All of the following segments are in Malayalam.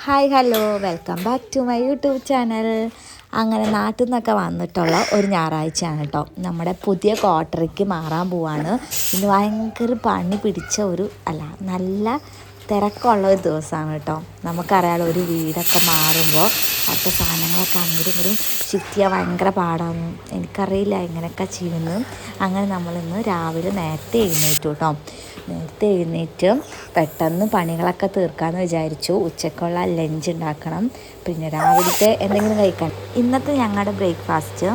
Hi hello welcome back to my YouTube channel അങ്ങനെ നാട്ടിൽ നിന്നൊക്കെ വന്നിട്ടുള്ള ഒരു ഞായറാഴ്ചയാണ് കേട്ടോ നമ്മുടെ പുതിയ ക്വാർട്ടറിക്ക് മാറാൻ പോവാണ്. ഇന്ന് ഭയങ്കര പണി പിടിച്ച ഒരു അല്ല നല്ല തിരക്കുള്ള ഒരു ദിവസമാണ് കേട്ടോ. നമുക്കറിയാലോ ഒരു വീടൊക്കെ മാറുമ്പോൾ അവിടുത്തെ സാധനങ്ങളൊക്കെ അങ്ങോട്ടും ഇങ്ങോട്ടും ഷിഫ്റ്റ് ചെയ്യാൻ ഭയങ്കര പാടാണ്. എനിക്കറിയില്ല എങ്ങനെയൊക്കെ ചെയ്യുന്നു. അങ്ങനെ നമ്മളിന്ന് രാവിലെ നേരത്തെ എഴുന്നേറ്റു കേട്ടോ. നേരത്തെ എഴുന്നേറ്റ് പെട്ടെന്ന് പണികളൊക്കെ തീർക്കാമെന്ന് വിചാരിച്ചു. ഉച്ചക്കുള്ള ലഞ്ച് ഉണ്ടാക്കണം. പിന്നെ രാവിലത്തെ എന്തെങ്കിലും കഴിക്കാൻ ഇന്നത്തെ ഞങ്ങളുടെ ബ്രേക്ക്ഫാസ്റ്റ്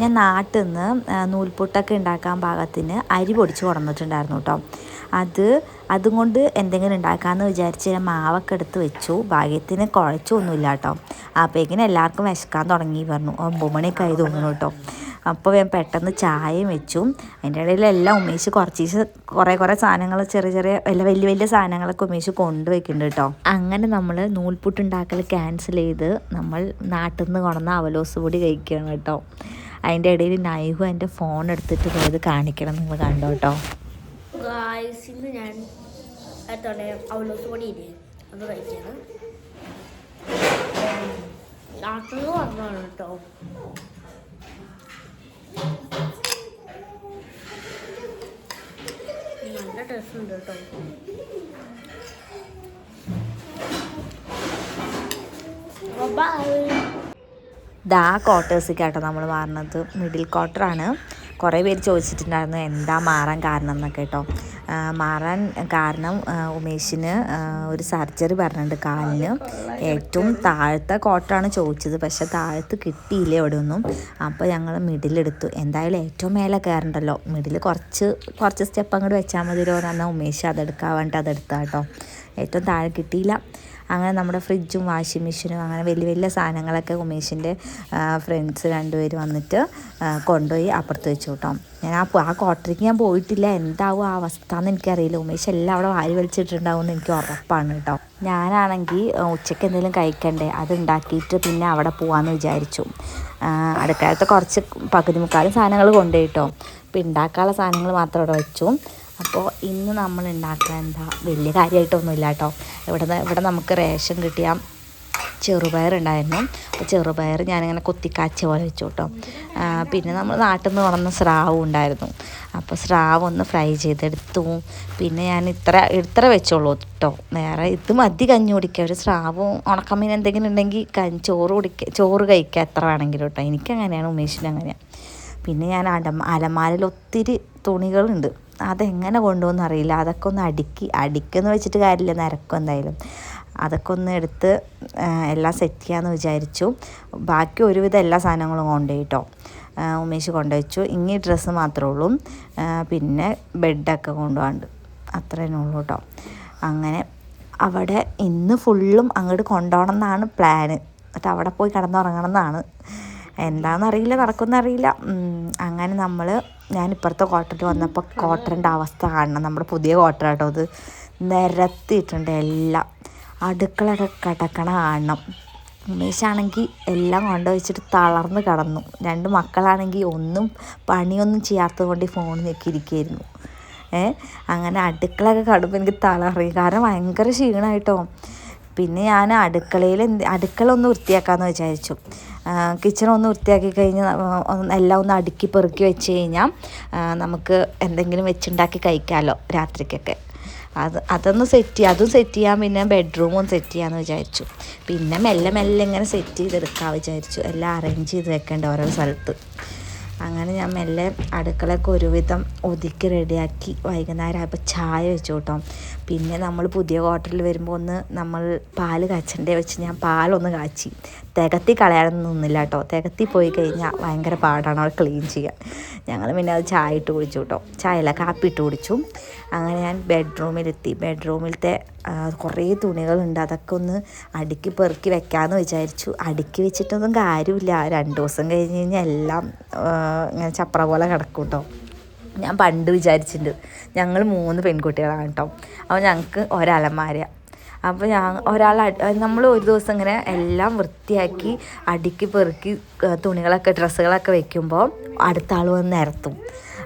ഞാൻ നാട്ടിൽ നിന്ന് നൂൽപുട്ടൊക്കെ ഉണ്ടാക്കാൻ പാകത്തിന് അരി പൊടിച്ച് കൊടുന്നിട്ടുണ്ടായിരുന്നു കേട്ടോ. അത് അതുകൊണ്ട് എന്തെങ്കിലും ഉണ്ടാക്കാമെന്ന് വിചാരിച്ച് ഞാൻ മാവൊക്കെ എടുത്ത് വെച്ചു. ഭാഗ്യത്തിന് കുഴച്ചൊന്നുമില്ല കേട്ടോ അപ്പോഴേക്കിനും എല്ലാവർക്കും വിശക്കാൻ തുടങ്ങി പറഞ്ഞു. ഒമ്പത് മണിയൊക്കെ ആയി തോന്നുന്നു കേട്ടോ. അപ്പോൾ ഞാൻ പെട്ടെന്ന് ചായയും വെച്ചു. അതിന്റെ ഇടയിൽ എല്ലാം ഉമേഷ് കുറച്ച് കുറേ കുറേ സാധനങ്ങൾ ചെറിയ ചെറിയ വലിയ വലിയ വലിയ സാധനങ്ങളൊക്കെ ഉമേഷ് കൊണ്ടുവയ്ക്കുന്നുണ്ട് കേട്ടോ. അങ്ങനെ നമ്മൾ നൂൽപുട്ടുണ്ടാക്കൽ ക്യാൻസൽ ചെയ്ത് നമ്മൾ നാട്ടിൽ നിന്ന് കൊണ്ടുവന്ന അവലോസ് പൊടി കഴിക്കുകയാണ് കേട്ടോ. അതിന്റെ ഇടയിൽ നൈഹു എന്റെ ഫോൺ എടുത്തിട്ട് പോയത് കാണിക്കണം നിങ്ങൾ കണ്ടോ കേട്ടോ. ഗായ്സ് ഇന്ന് ഞാൻ എത്തോടെ അവലോസ് പൊടിയില്ലേ അത് കഴിക്കാണ്. നാട്ടിൽ വന്നതാണ് കേട്ടോ. നല്ല ടേസ്റ്റ് ഉണ്ട് കേട്ടോ. ദാ കേട്ടോ നമ്മൾ മാറുന്നത്. മിഡിൽ ക്വാർട്ടറാണ് കുറേ പേര് ചോദിച്ചിട്ടുണ്ടായിരുന്നു എന്താ മാറാൻ കാരണം എന്നൊക്കെ കേട്ടോ. മാറാൻ കാരണം ഉമേഷിന് ഒരു സർജറി പറഞ്ഞിട്ടുണ്ട് കാലിന്. ഏറ്റവും താഴത്തെ കോട്ടാണ് ചോദിച്ചത്. പക്ഷെ താഴത്ത് കിട്ടിയില്ല അവിടെ ഒന്നും അപ്പോൾ ഞങ്ങൾ മിഡിലെടുത്തു. എന്തായാലും ഏറ്റവും മേലെ കയറണ്ടല്ലോ. മിഡിൽ കുറച്ച് കുറച്ച് സ്റ്റെപ്പ് അങ്ങോട്ട് വെച്ചാൽ മതിയല്ലോ എന്ന് പറഞ്ഞാൽ ഉമേഷ് അതെടുക്കാൻ വേണ്ടി അതെടുത്താട്ടോ ഏറ്റവും താഴെ കിട്ടിയില്ല. അങ്ങനെ നമ്മുടെ ഫ്രിഡ്ജും വാഷിംഗ് മെഷീനും അങ്ങനെ വലിയ വലിയ സാധനങ്ങളൊക്കെ ഉമേഷിന്റെ ഫ്രണ്ട്സ് രണ്ടുപേർ വന്നിട്ട് കൊണ്ടുപോയി അപ്പുറത്ത് വെച്ചു കേട്ടോ. ഞാൻ ആ ആ ക്വാർട്ടറിക്ക് ഞാൻ പോയിട്ടില്ല. എന്താവും ആ അവസ്ഥ എന്ന് എനിക്കറിയില്ല. ഉമേഷ് എല്ലാം അവിടെ വാരി വലിച്ചിട്ടുണ്ടാവും എന്ന് എനിക്ക് ഉറപ്പാണ് കേട്ടോ. ഞാനാണെങ്കിൽ ഉച്ചയ്ക്ക് എന്തെങ്കിലും കഴിക്കണ്ടേ? അത് ഉണ്ടാക്കിയിട്ട് പിന്നെ അവിടെ പോകാമെന്ന് വിചാരിച്ചു. അടുക്കളത്തെ കുറച്ച് പകുതി മുക്കാലും സാധനങ്ങൾ കൊണ്ടുപോയിട്ടോ ഇപ്പം ഉണ്ടാക്കാനുള്ള സാധനങ്ങൾ മാത്രം അവിടെ വെച്ചു. അപ്പോൾ ഇന്ന് നമ്മൾ ഉണ്ടാക്കാൻ എന്താ വലിയ കാര്യമായിട്ടൊന്നുമില്ല കേട്ടോ ഇവിടെ ഇവിടെ നമുക്ക് റേഷൻ കിട്ടിയ ചെറുപയർ ഉണ്ടായിരുന്നു. അപ്പോൾ ചെറുപയർ ഞാനിങ്ങനെ കൊത്തിക്കാച്ച പോലെ വെച്ചു കേട്ടോ പിന്നെ നമ്മൾ നാട്ടിൽ നിന്ന് വളർന്ന സ്രാവും ഉണ്ടായിരുന്നു. അപ്പോൾ സ്രാവ് ഒന്ന് ഫ്രൈ ചെയ്തെടുത്തു. പിന്നെ ഞാൻ ഇത്ര ഇത്ര വെച്ചോളൂ കേട്ടോ വേറെ ഇത് മതി കഞ്ഞി കുടിക്കുക ഒരു സ്രാവും ഉണക്കമീൻ എന്തെങ്കിലും ഉണ്ടെങ്കിൽ ചോറ് കുടിക്കുക ചോറ് കഴിക്കുക എത്ര വേണമെങ്കിലും കേട്ടോ എനിക്കങ്ങനെയാണ് ഉമേഷിന് അങ്ങനെയാണ് പിന്നെ ഞാൻ അലമാരയിൽ ഒത്തിരി തുണികളുണ്ട്. അതെങ്ങനെ കൊണ്ടുപോകുന്ന അറിയില്ല. അതൊക്കെ ഒന്ന് അടുക്കി അടുക്കെന്ന് വെച്ചിട്ട് കാര്യമില്ല. നിരക്കും എന്തായാലും. അതൊക്കെ ഒന്ന് എടുത്ത് എല്ലാം സെറ്റ് ചെയ്യാമെന്ന് വിചാരിച്ചു. ബാക്കി ഒരുവിധം എല്ലാ സാധനങ്ങളും കൊണ്ടുപോയി കേട്ടോ. ആ, ഉമേഷ് കൊണ്ടുവച്ചു. ഇങ്ങി ഡ്രസ്സ് മാത്രമേ ഉള്ളൂ. പിന്നെ ബെഡൊക്കെ കൊണ്ടുപോകാണ്ട് അത്രേ ഉള്ളൂ കേട്ടോ. അങ്ങനെ അവിടെ ഇന്ന് ഫുള്ളും അങ്ങോട്ട് കൊണ്ടുപോകണം എന്നാണ് പ്ലാന് എന്നിട്ട് അവിടെ പോയി കിടന്നുറങ്ങണം എന്നാണ്. എന്താണെന്നറിയില്ല നടക്കുമെന്നറിയില്ല അങ്ങനെ നമ്മൾ ഞാൻ ഇപ്പുറത്തെ ക്വാർട്ടറിൽ വന്നപ്പോൾ ക്വാർട്ടറിന്റെ അവസ്ഥ കാണണം. നമ്മുടെ പുതിയ ക്വാർട്ടർ കേട്ടോ അത്. നിരത്തിയിട്ടുണ്ട് എല്ലാം. അടുക്കളയൊക്കെ കിടക്കണ കാണണം. ഉമേഷാണെങ്കിൽ എല്ലാം കൊണ്ടുവച്ചിട്ട് തളർന്ന് കിടന്നു. രണ്ട് മക്കളാണെങ്കിൽ ഒന്നും പണിയൊന്നും ചെയ്യാത്തത് കൊണ്ട് ഈ ഫോൺ ഞെക്കിയിരിക്കുകയായിരുന്നു ഏ അങ്ങനെ അടുക്കളൊക്കെ കടുമ്പോൾ എനിക്ക് തളറി. കാരണം ഭയങ്കര ക്ഷീണമായിട്ടോ പിന്നെ ഞാൻ അടുക്കളയിൽ എന്ത് അടുക്കള ഒന്ന് വൃത്തിയാക്കാമെന്ന് വിചാരിച്ചു. കിച്ചൺ ഒന്ന് വൃത്തിയാക്കി കഴിഞ്ഞ് എല്ലാം ഒന്ന് അടുക്കി പെറുക്കി വെച്ച് കഴിഞ്ഞാൽ നമുക്ക് എന്തെങ്കിലും വെച്ചുണ്ടാക്കി കഴിക്കാമല്ലോ രാത്രിക്കൊക്കെ. അത് അതൊന്ന് സെറ്റ് ചെയ്യാം അതും സെറ്റ് ചെയ്യാം പിന്നെ ബെഡ്റൂമും സെറ്റ് ചെയ്യാമെന്ന് വിചാരിച്ചു. പിന്നെ മെല്ലെ മെല്ലെ ഇങ്ങനെ സെറ്റ് ചെയ്തെടുക്കാൻ വിചാരിച്ചു. എല്ലാം അറേഞ്ച് ചെയ്ത് വെക്കേണ്ട ഓരോ സ്ഥലത്ത്. അങ്ങനെ ഞാൻ മെല്ലെ അടുക്കളയൊക്കെ ഒരുവിധം ഒതുക്കി റെഡിയാക്കി വൈകുന്നേരം ആയപ്പോൾ ചായ വെച്ചു കേട്ടോ പിന്നെ നമ്മൾ പുതിയ ക്വാർട്ടറിൽ വരുമ്പോൾ ഒന്ന് നമ്മൾ പാൽ കാച്ചണ്ടേ വെച്ച് ഞാൻ പാലൊന്ന് കാച്ചി. തികത്തി കളയാനൊന്നുമില്ല കേട്ടോ. തികത്തി പോയി കഴിഞ്ഞാൽ ഭയങ്കര പാടാണ് അവിടെ ക്ലീൻ ചെയ്യാൻ. ഞങ്ങൾ പിന്നെ അത് ചായ ഇട്ട് കുടിച്ചു കേട്ടോ. ചായയല്ല കാപ്പി ഇട്ട് കുടിച്ചു. അങ്ങനെ ഞാൻ ബെഡ്റൂമിലെത്തി ബെഡ്റൂമിലത്തെ കുറേ തുണികളുണ്ട്. അതൊക്കെ ഒന്ന് അടുക്കി പെറുക്കി വെക്കാമെന്ന് വിചാരിച്ചു. അടുക്കി വെച്ചിട്ടൊന്നും കാര്യമില്ല. രണ്ട് ദിവസം കഴിഞ്ഞ് കഴിഞ്ഞാൽ എല്ലാം ഇങ്ങനെ ചപ്ര പോലെ കിടക്കും കേട്ടോ. ഞാൻ പണ്ട് വിചാരിച്ചിട്ടുണ്ട് ഞങ്ങൾ മൂന്ന് പെൺകുട്ടികളാണ് കേട്ടോ. അപ്പോൾ ഞങ്ങൾക്ക് ഒരലമാര. അപ്പോൾ ഞാൻ ഒരാൾ നമ്മൾ ഒരു ദിവസം ഇങ്ങനെ എല്ലാം വൃത്തിയാക്കി അടുക്കി പെറുക്കി തുണികളൊക്കെ ഡ്രസ്സുകളൊക്കെ വെക്കുമ്പോൾ അടുത്ത ആൾ വന്ന് നിരത്തും.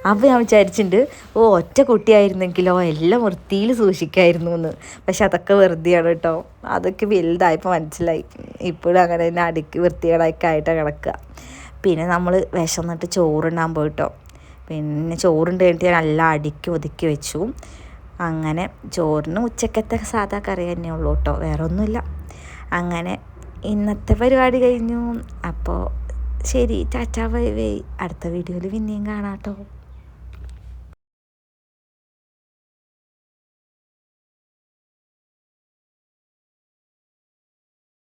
അപ്പോൾ ഞാൻ വിചാരിച്ചിട്ടുണ്ട് ഓ ഒറ്റ കുട്ടിയായിരുന്നെങ്കിലോ എല്ലാം വൃത്തിയിൽ സൂക്ഷിക്കായിരുന്നു എന്ന് പക്ഷെ അതൊക്കെ വെറുതെയാണ് കേട്ടോ. അതൊക്കെ വലുതായപ്പോൾ മനസ്സിലായി. ഇപ്പോഴും അങ്ങനെ തന്നെ അടുക്കി വൃത്തികളൊക്കെ ആയിട്ടാണ് കിടക്കുക. പിന്നെ നമ്മൾ വിശന്നിട്ട് ചോറുണ്ടാകുമ്പോൾ പോയിട്ടോ. പിന്നെ ചോറുണ്ട് കഴിഞ്ഞിട്ട് ഞാൻ എല്ലാം അടുക്കി ഒതുക്കി വെച്ചു. അങ്ങനെ ചോറിന് ഉച്ചക്കത്തെ സാധാ കറി തന്നെ ഉള്ളൂ കേട്ടോ വേറെ ഒന്നുമില്ല അങ്ങനെ ഇന്നത്തെ പരിപാടി കഴിഞ്ഞു. അപ്പോൾ ശരി ടാറ്റാ ബൈ ബൈ. അടുത്ത വീഡിയോയിൽ പിന്നെയും കാണാം കേട്ടോ.